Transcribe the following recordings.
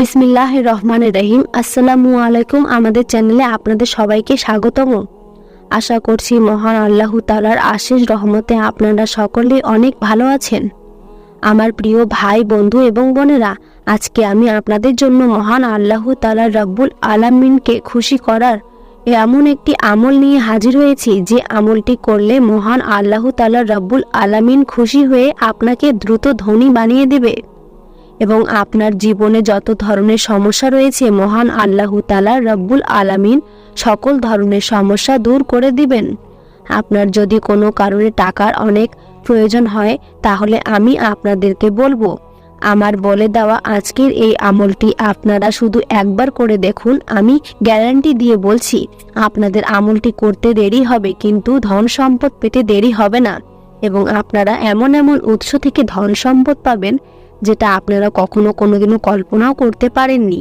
বিসমিল্লাহ রহমান রহিম আসসালামু আলাইকুম আমাদের চ্যানেলে আপনাদের সবাইকে স্বাগতম। আশা করছি মহান আল্লাহ তালার আশিস রহমতে আপনারা সকলেই অনেক ভালো আছেন। আমার প্রিয় ভাই, বন্ধু এবং বোনেরা, আজকে আমি আপনাদের জন্য মহান আল্লাহ তালার রব্বুল আলামিনকে খুশি করার এমন একটি আমল নিয়ে হাজির হয়েছি যে আমলটি করলে মহান আল্লাহ তালার রব্বুল আলামিন খুশি হয়ে আপনাকে দ্রুত ধনী বানিয়ে দেবে। এবং আপনার জীবনে যত ধরনের সমস্যা রয়েছে, মহান আল্লাহ তালা রব্বুল আলামিন সকল ধরনের সমস্যা দূর করে দিবেন। আপনার যদি কোনো কারণে টাকার অনেক প্রয়োজন হয়, তাহলে আমি আপনাদেরকে বলব, আমার বলে দেওয়া আজকের এই আমলটি আপনারা শুধু একবার করে দেখুন, আমি গ্যারান্টি দিয়ে বলছি, আপনাদের আমলটি করতে দেরি হবে, কিন্তু ধন সম্পদ পেতে দেরি হবে না। এবং আপনারা এমন এমন উৎস থেকে ধন সম্পদ পাবেন যেটা আপনারা কখনো কোনোদিনও কল্পনাও করতে পারেননি।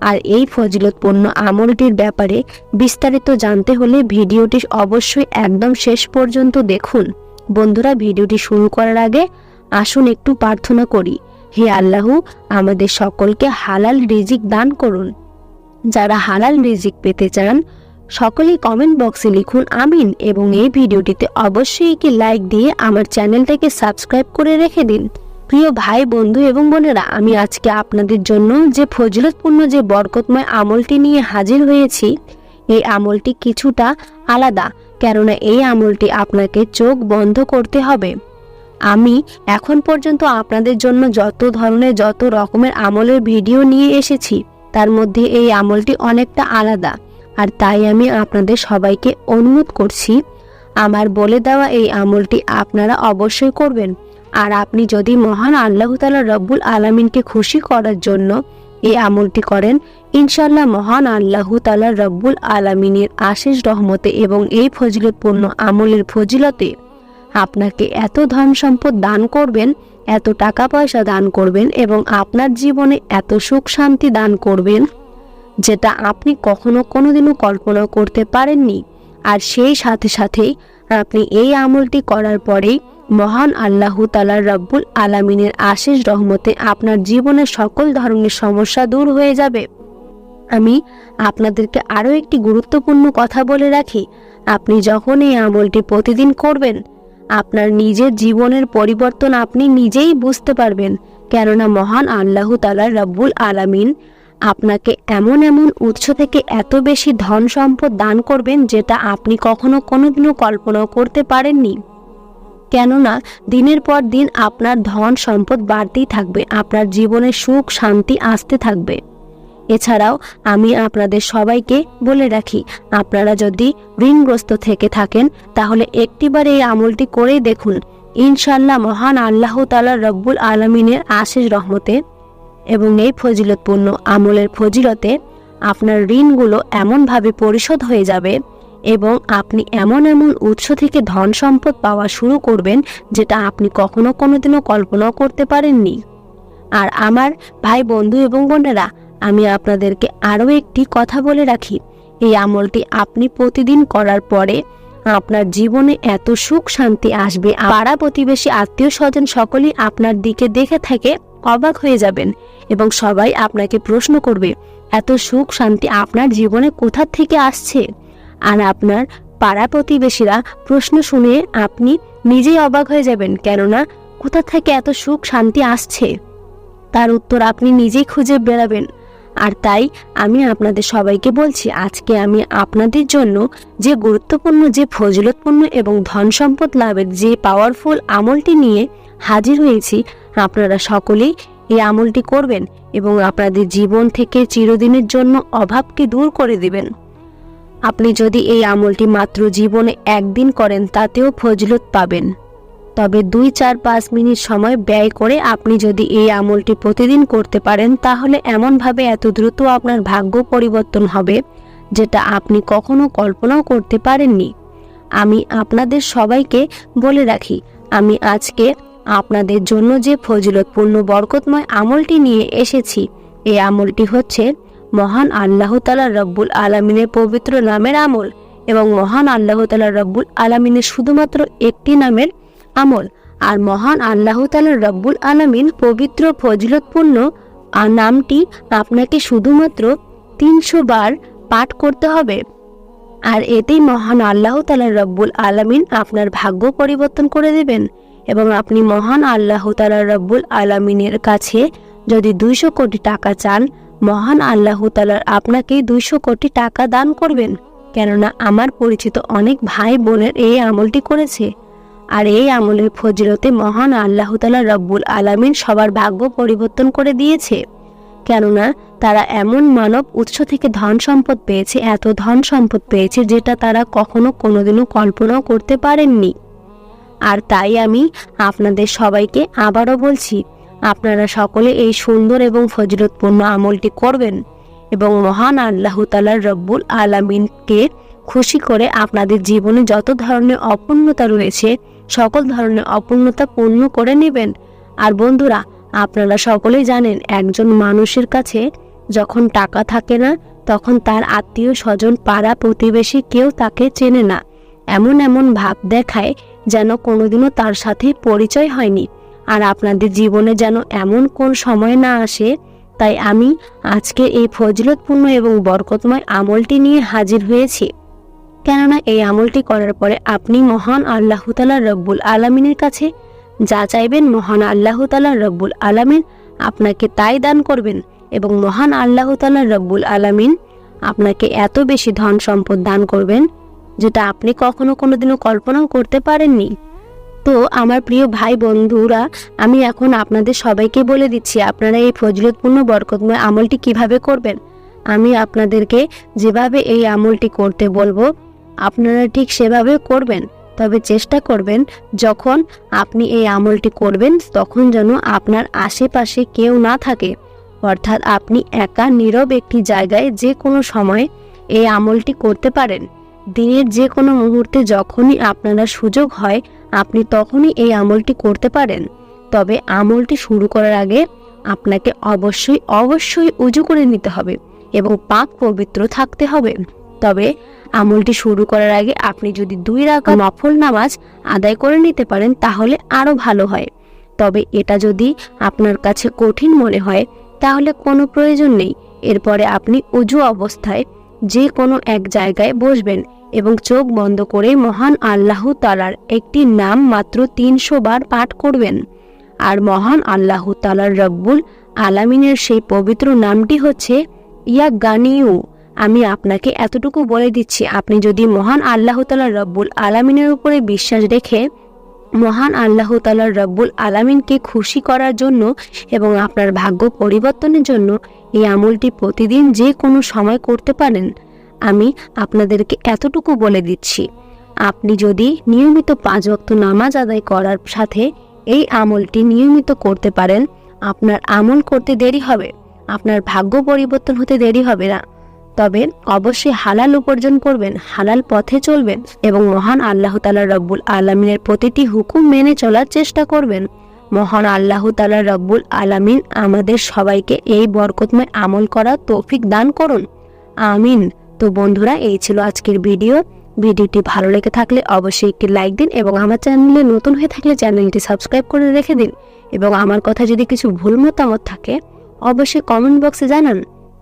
আর এই ফজিলতপূর্ণ আমলটির ব্যাপারে বিস্তারিত জানতে হলে ভিডিওটি অবশ্যই একদম শেষ পর্যন্ত দেখুন। বন্ধুরা, ভিডিওটি শুরু করার আগে আসুন একটু প্রার্থনা করি। হে আল্লাহ, আমাদের সকলকে হালাল রিজিক দান করুন। যারা হালাল রিজিক পেতে চান, সকলেই কমেন্ট বক্সে লিখুন আমিন এবং এই ভিডিওটিতে অবশ্যই একটি লাইক দিয়ে আমার চ্যানেলটাকে সাবস্ক্রাইব করে রেখে দিন। প্রিয় ভাই, বন্ধু এবং বোনেরা, আমি আজকে আপনাদের জন্য যে ফজিলতপূর্ণ যে বরকতময় আমলটি নিয়ে হাজির হয়েছি, এই আমলটি কিছুটা আলাদা, কেননা এই আমলটি আপনাকে চোখ বন্ধ করতে হবে। আমি এখন পর্যন্ত আপনাদের জন্য যত ধরনের, যত রকমের আমলের ভিডিও নিয়ে এসেছি, তার মধ্যে এই আমলটি অনেকটা আলাদা। আর তাই আমি আপনাদের সবাইকে অনুরোধ করছি আমার বলে দেওয়া এই আমলটি আপনারা অবশ্যই করবেন। আর আপনি যদি মহান আল্লাহ তালা রব্বুল আলমিনকে খুশি করার জন্য এই আমলটি করেন ইনশাল্লাহ মহান আল্লাহ তালা রব্বুল আলমিনের আশিস রহমতে এবং এই ফজিলতপূর্ণ আমলের ফজিলতে আপনাকে এত ধন সম্পদ দান করবেন, এত টাকা পয়সা দান করবেন এবং আপনার জীবনে এত সুখ শান্তি দান করবেন, যেটা আপনি কখনো কোনোদিনও কল্পনা করতে পারেননি। আর সেই সাথে সাথেই আপনি এই আমলটি করার পরেই মহান আল্লাহ তালার রব্বুল আলামিনের আশিস রহমতে আপনার জীবনের সকল ধরনের সমস্যা দূর হয়ে যাবে। আমি আপনাদেরকে আরও একটি গুরুত্বপূর্ণ কথা বলে রাখি। আপনি যখন এই আমলটি প্রতিদিন করবেন, আপনার নিজের জীবনের পরিবর্তন আপনি নিজেই বুঝতে পারবেন। কেননা মহান আল্লাহ তালার রব্বুল আলামিন আপনাকে এমন এমন উৎস থেকে এত বেশি ধন সম্পদ দান করবেন যেটা আপনি কখনো কোনোদিনও কল্পনাও করতে পারেননি। কেননা, দিনের পর দিন আপনার ধন সম্পদ বাড়তেই থাকবে, আপনার জীবনে সুখ, শান্তি আসতে থাকবে। এছাড়াও, আমি আপনাদের সবাইকে বলে রাখি, আপনারা যদি ঋণগ্রস্ত থেকে থাকেন, তাহলে একটিবার এই আমলটি করেই দেখুন। ইনশাল্লাহ মহান আল্লাহ তালা রব্বুল আলমিনের আশিস রহমতে এবং এই ফজিলতপূর্ণ আমলের ফজিলতে আপনার ঋণগুলো এমনভাবে পরিশোধ হয়ে যাবে এবং আপনি এমন এমন উৎস থেকে ধন সম্পদ পাওয়া শুরু করবেন যেটা আপনি কখনো কোনোদিনও কল্পনাও করতে পারেননি। আর আমার ভাই বন্ধু এবং বোনেরা, আমি আপনাদেরকে আরও একটি কথা বলে রাখি। এই আমলটি আপনি প্রতিদিন করার পরে আপনার জীবনে এত সুখ শান্তি আসবে। পাড়া প্রতিবেশী, আত্মীয় স্বজন সকলেই আপনার দিকে দেখে থেকে অবাক হয়ে যাবেন এবং সবাই আপনাকে প্রশ্ন করবে, এত সুখ শান্তি আপনার জীবনে কোথা থেকে আসছে? আর আপনার পাড়া প্রতিবেশীরা প্রশ্ন শুনে আপনি নিজেই অবাক হয়ে যাবেন, কেননা কোথা থেকে এত সুখ শান্তি আসছে? তার উত্তর আপনি নিজেই খুঁজে বেড়াবেন। আর তাই আমি আপনাদের সবাইকে বলছি, আজকে আমি আপনাদের জন্য যে গুরুত্বপূর্ণ, যে ফজিলতপূর্ণ এবং ধন সম্পদ লাভের যে পাওয়ারফুল আমলটি নিয়ে হাজির হয়েছি, আপনারা সকলেই এই আমলটি করবেন এবং আপনাদের জীবন থেকে চিরদিনের জন্য অভাবকে দূর করে দিবেন। আপনি যদি এই আমলটি মাত্র জীবনে একদিন করেন, তাতেও ফজলত পাবেন। তবে দুই চার পাঁচ মিনিট সময় ব্যয় করে আপনি যদি এই আমলটি প্রতিদিন করতে পারেন, তাহলে এমনভাবে এত দ্রুত আপনার ভাগ্য পরিবর্তন হবে, যেটা আপনি কখনো কল্পনাও করতে পারেননি। আমি আপনাদের সবাইকে বলে রাখি, আমি আজকে আপনাদের জন্য যে ফজিলতপূর্ণ বরকতময় আমলটি নিয়ে এসেছি, এই আমলটি হচ্ছে মহান আল্লাহ তালা রব্বুল আলমিনের পবিত্র নামের আমল এবং মহান আল্লাহ তালা রব্বুল আলমিনের শুধুমাত্র একটি নামের আমল। আর মহান আল্লাহ তালা রব্বুল আলমিন পবিত্র ফজিলতপূর্ণ আর নামটি আপনাকে শুধুমাত্র তিনশো বার পাঠ করতে হবে। আর এতেই মহান আল্লাহ তালা রব্বুল আলামিন আপনার ভাগ্য পরিবর্তন করে দেবেন এবং আপনি মহান আল্লাহ তালা রব্বুল আলামিনের কাছে যদি দুইশো কোটি টাকা চান, মহান আল্লাহ তালার আপনাকে দুইশো কোটি টাকা দান করবেন। কেননা আমার পরিচিত অনেক ভাই বোনের এই আমলটি করেছে। আর এই আমলের ফজিলতে মহান আল্লাহ তালা রব্বুল আলামিন সবার ভাগ্য পরিবর্তন করে দিয়েছে। কেননা তারা এমন মানব উৎস থেকে ধন সম্পদ পেয়েছে, এত ধন সম্পদ পেয়েছে যেটা তারা কখনো কোনোদিনও কল্পনাও করতে পারেননি। আর তাই আমি আপনাদের সবাইকে আবারও বলছি, আপনারা সকলে এই সুন্দর এবং ফজিলতপূর্ণ আমলটি করবেন এবং মহান আল্লাহ তালার রব্বুল আলামিনকে খুশি করে আপনাদের জীবনে যত ধরনের অপূর্ণতা রয়েছে, সকল ধরনের অপূর্ণতা পূর্ণ করে নেবেন। আর বন্ধুরা, আপনারা সকলেই জানেন, একজন মানুষের কাছে যখন টাকা থাকে না, তখন তার আত্মীয় স্বজন পাড়া প্রতিবেশী কেউ তাকে চেনে না। এমন এমন ভাব দেখায় যেন কোনোদিনও তার সাথে পরিচয় হয়নি। আর আপনাদের জীবনে যেন এমন কোন সময় না আসে, তাই আমি আজকে এই ফজিলতপূর্ণ এবং বরকতময় আমলটি নিয়ে হাজির হয়েছি। কেননা এই আমলটি করার পরে আপনি মহান আল্লাহ তালা রব্বুল আলমিনের কাছে যা চাইবেন, মহান আল্লাহ তালা রব্বুল আলামিন আপনাকে তাই দান করবেন এবং মহান আল্লাহ তালা রব্বুল আলামিন আপনাকে এত বেশি ধন সম্পদ দান করবেন যেটা আপনি কখনো কোনোদিনও কল্পনাও করতে পারেননি। তো আমার প্রিয় ভাই বন্ধুরা, আমি এখন আপনাদের সবাইকে বলে দিচ্ছি, আপনারা এই ফজলতপূর্ণ বরকতময় আমলটি কীভাবে করবেন? আমি আপনাদেরকে যেভাবে এই আমলটি করতে বলব আপনারা ঠিক সেভাবে করবেন, তবে চেষ্টা করবেন যখন আপনি এই আমলটি করবেন, তখন যেন আপনার আশেপাশে কেউ না থাকে। অর্থাৎ আপনি একা, নীরব একটি জায়গায় যে কোনো সময় এই আমলটি করতে পারেন। দিনের যে কোনো মুহূর্তে যখনই আপনারা সুযোগ হয়, আপনি তখনই এই আমলটি করতে পারেন। তবে আমলটি শুরু করার আগে আপনাকে অবশ্যই অবশ্যই উজু করে নিতে হবে এবং পাক পবিত্র থাকতে হবে। তবে আমলটি শুরু করার আগে আপনি যদি দুই রাখা নফল নামাজ আদায় করে নিতে পারেন, তাহলে আরও ভালো হয়। তবে এটা যদি আপনার কাছে কঠিন মনে হয়, তাহলে কোনো প্রয়োজন নেই। এরপরে আপনি উজু অবস্থায় যে কোনো এক জায়গায় বসবেন এবং চোখ বন্ধ করে মহান আল্লাহ তালার একটি নাম মাত্র তিনশো বার পাঠ করবেন। আর মহান আল্লাহ তালার রব্বুল আলামিনের সেই পবিত্র নামটি হচ্ছে ইয়া গানিউ আমি আপনাকে এতটুকু বলে দিচ্ছি, আপনি যদি মহান আল্লাহ তালা রব্বুল আলামিনের উপরে বিশ্বাস রেখে মহান আল্লাহ তালার রব্বুল আলামিনকে খুশি করার জন্য এবং আপনার ভাগ্য পরিবর্তনের জন্য এই আমলটি প্রতিদিন যে কোনো সময় করতে পারেন, আমি আপনাদেরকে এতটুকু বলে দিচ্ছি। আপনি যদি নিয়মিত পাঁচ ওয়াক্ত নামাজ আদায় করার সাথে এই আমলটি নিয়মিত করতে পারেন, আপনার আমল করতে দেরি হবে, আপনার ভাগ্য পরিবর্তন হতে দেরি হবে না। তবে অবশ্যই হালাল উপার্জন করবেন, হালাল পথে চলবেন এবং মহান আল্লাহ তালা রব্বুল আলমিনের প্রতিটি হুকুম মেনে চলার চেষ্টা করবেন। মহান আল্লাহ তালা রব্বুল আলামিন আমাদের সবাইকে এই বরকতময় আমল করা তৌফিক দান করুন। আমিন। তো বন্ধুরা, এই ছিল আজকের ভিডিও। ভিডিওটি ভালো লেগে থাকলে অবশ্যই একটি লাইক দিন এবং আমার চ্যানেলে নতুন হয়ে থাকলে চ্যানেলটি সাবস্ক্রাইব করে রেখে দিন। এবং আমার কথা যদি কিছু ভুল মতামত থাকে, অবশ্যই কমেন্ট বক্সে জানান।